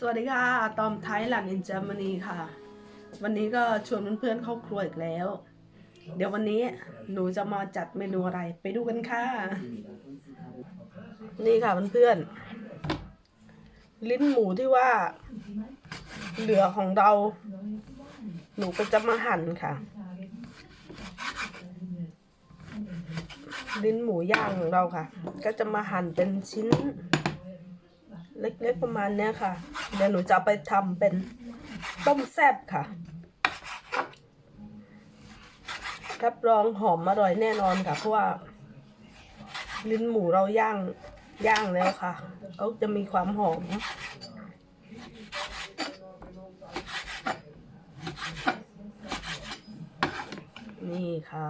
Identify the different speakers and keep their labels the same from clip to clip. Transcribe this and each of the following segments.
Speaker 1: สวัสดีค่ะ ตอมไทยหลันอินเจอร์มานีค่ะ วันนี้ก็ชวนเพื่อนๆเข้าครัวอีกแล้ว เดี๋ยววันนี้หนูจะมาจัดเมนูอะไรไปดูกันค่ะ นี่ค่ะเพื่อนๆ ลิ้นหมูที่ว่า เหลือของเรา หนูก็จะมาหั่นค่ะ ลิ้นหมูย่างของเราค่ะ ก็จะมาหั่นเป็นชิ้น เล็กๆประมาณเนี้ยค่ะ เดี๋ยวหนูจะไปทำเป็นต้มแซ่บค่ะ รับรองหอมอร่อยแน่นอนค่ะ เพราะว่า ลิ้นหมูเราย่างย่างแล้วค่ะเขาจะมีความหอมนี่ค่ะ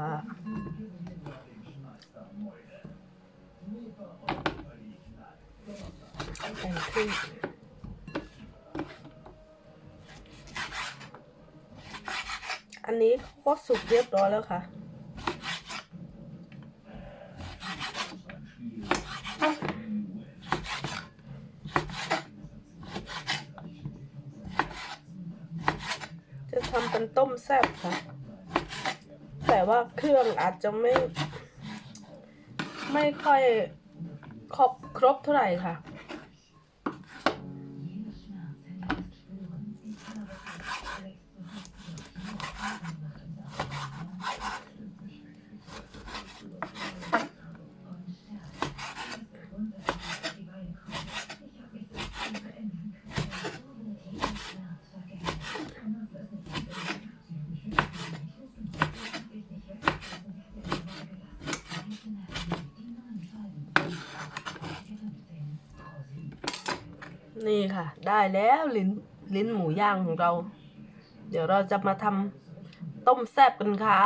Speaker 1: แบ่งครึ่ง อันนี้ก็สุกเรียบร้อยแล้วค่ะจะทำเป็นต้มแซ่บค่ะ แต่ว่าเครื่องอาจจะไม่ ไม่ค่อยครบครบเท่าไหร่ค่ะ นี่ค่ะ ได้แล้วลิ้นลิ้นหมูย่างของเรา เดี๋ยวเราจะมาทำต้มแซ่บกันค่ะ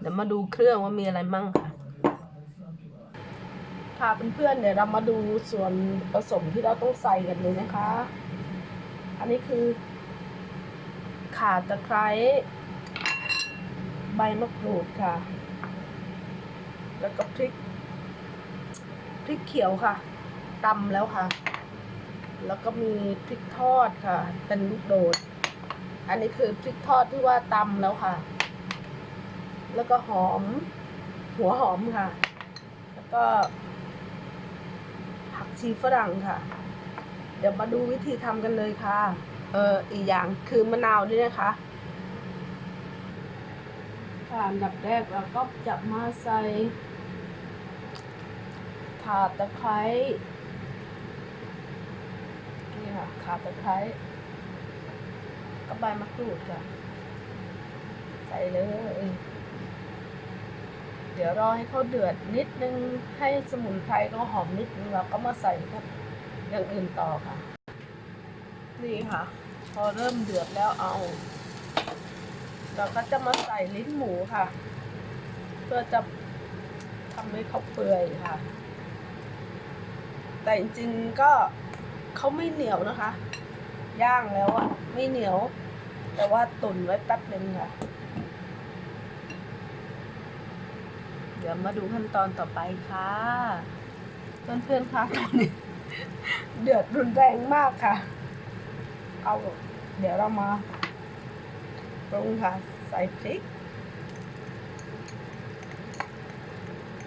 Speaker 1: เดี๋ยวมาดูเครื่องว่ามีอะไรมั่งค่ะ ค่ะเพื่อนๆเดี๋ยวเรามาดูส่วนผสมที่เราต้องใส่กันเลยนะคะ อันนี้คือ ข่าตะไคร้ใบมะกรูดค่ะ แล้วก็พริก พริกเขียวค่ะตำแล้วค่ะ แล้วก็มีพริกทอดค่ะ เป็นลูกโดด อันนี้คือพริกทอดที่ว่าตำแล้วค่ะ แล้วก็หอม หัวหอมค่ะ แล้วก็ผักชีฝรั่งค่ะ เดี๋ยวมาดูวิธีทำกันเลยค่ะ เอออีกอย่างคือมะนาวด้วยนะคะ ค่ะอันดับแรกเราก็จะมาใส่ข่าตะไคร้ ค่ะขาตะไคร้ก็ใบมะกรูดค่ะ ใส่เลย เดี๋ยวรอให้เขาเดือดนิดนึง ให้สมุนไพรก็หอมนิดนึงเราก็มาใส่พวกอย่างอื่นต่อค่ะ นี่ค่ะ พอเริ่มเดือดแล้วเอา เราก็จะมาใส่ลิ้นหมูค่ะ เพื่อจะทำให้เขาเปื่อยค่ะ แต่จริงๆก็ เขาไม่เหนียวนะคะ ย่างแล้วอะไม่เหนียว แต่ว่าตุนไว้แป๊บนึงค่ะ เดี๋ยวมาดูขั้นตอนต่อไปค่ะ เพื่อนๆคะตอนนี้เดือดรุนแรงมากค่ะ เอา เดี๋ยวเรามาปรุงค่ะ ใส่พริก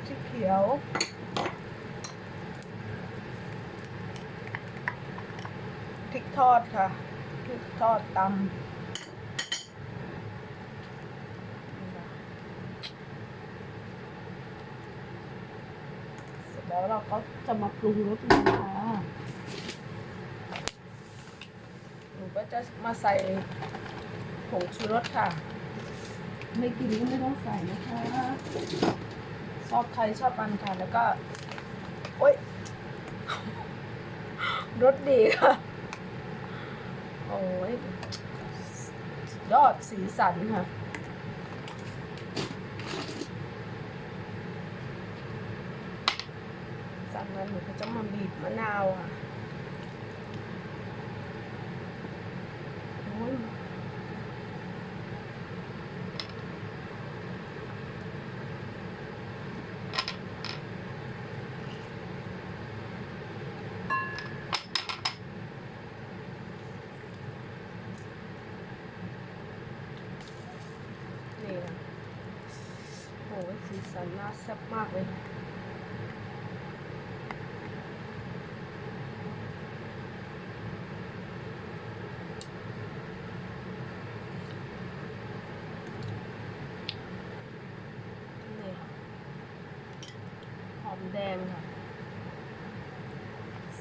Speaker 1: พริกเขียว พริก ทอดค่ะพริกทอดตำเสร็จแล้วเราก็จะมาปรุงรสนะคะหนูก็จะมาใส่ผงชูรสค่ะ ไม่กินก็ไม่ต้องใส่นะคะ ชอบใครชอบมันค่ะ แล้วก็ โอ๊ยรสดีค่ะ โอ้ยยอดสีสันค่ะจากนั้นหนูก็จะมาบีบมะนาวค่ะโอ้ย สันน่าแซ่บมากเลยนี่ค่ะหอมแดงค่ะ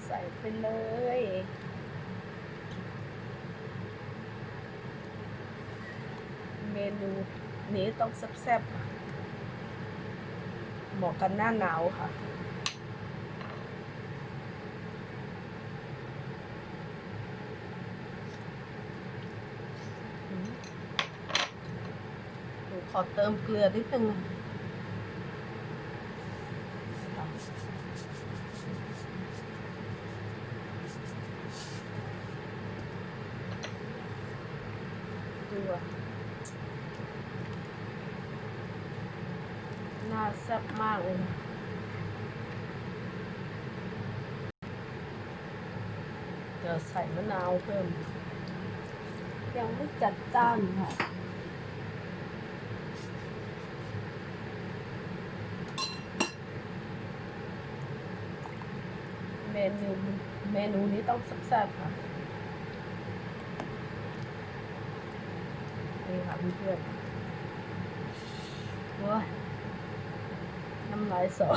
Speaker 1: ใส่ไปเลยเมนูนี้ต้องแซ่บๆ เหมาะกันหน้าหนาวค่ะหนูขอเติมเกลือนิดนึงค่ะเกลือน่าแซ่บมากเลยนะเดี๋ยวใส่มะนาวเพิ่ม ยังไม่จัดจ้านค่ะเมนูเมนูนี้ต้องแซ่บๆค่ะ นี่ค่ะเพื่อนๆว้าย น้ำลายสอ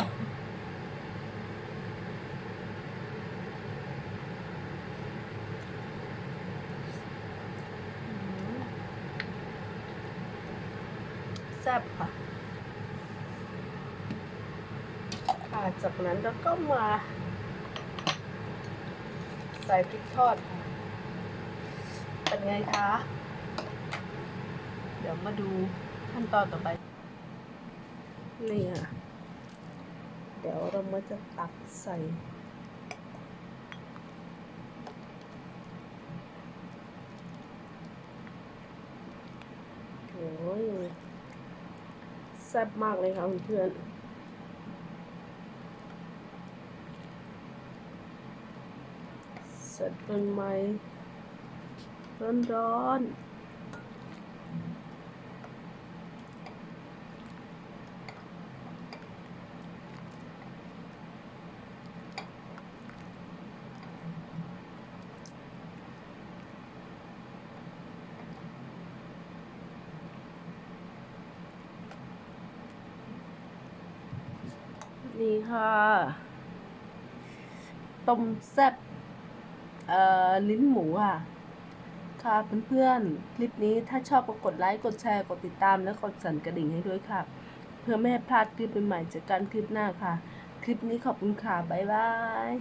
Speaker 1: อืมแซ่บค่ะค่ะจากนั้นเราก็มา ใส่พริกทอดค่ะ เป็นไงคะ เดี๋ยวมาดูขั้นตอนต่อไป นี่ค่ะ เดี๋ยวเรามาจะตักใส่โอ้ยแซ่บมากเลยค่ะเพื่อนเสร็จเป็นไหมร้อนๆ นี่ค่ะ ต้มแซ่บเอ่อลิ้นหมูอะ ค่ะเพื่อนๆ คลิปนี้ถ้าชอบก็กดไลค์ กดแชร์ กดติดตาม และกดสั่นกระดิ่งให้ด้วยค่ะ เพื่อไม่ให้พลาดคลิปใหม่ๆจากการคลิปหน้าค่ะ คลิปนี้ขอบคุณค่ะ บ๊ายบาย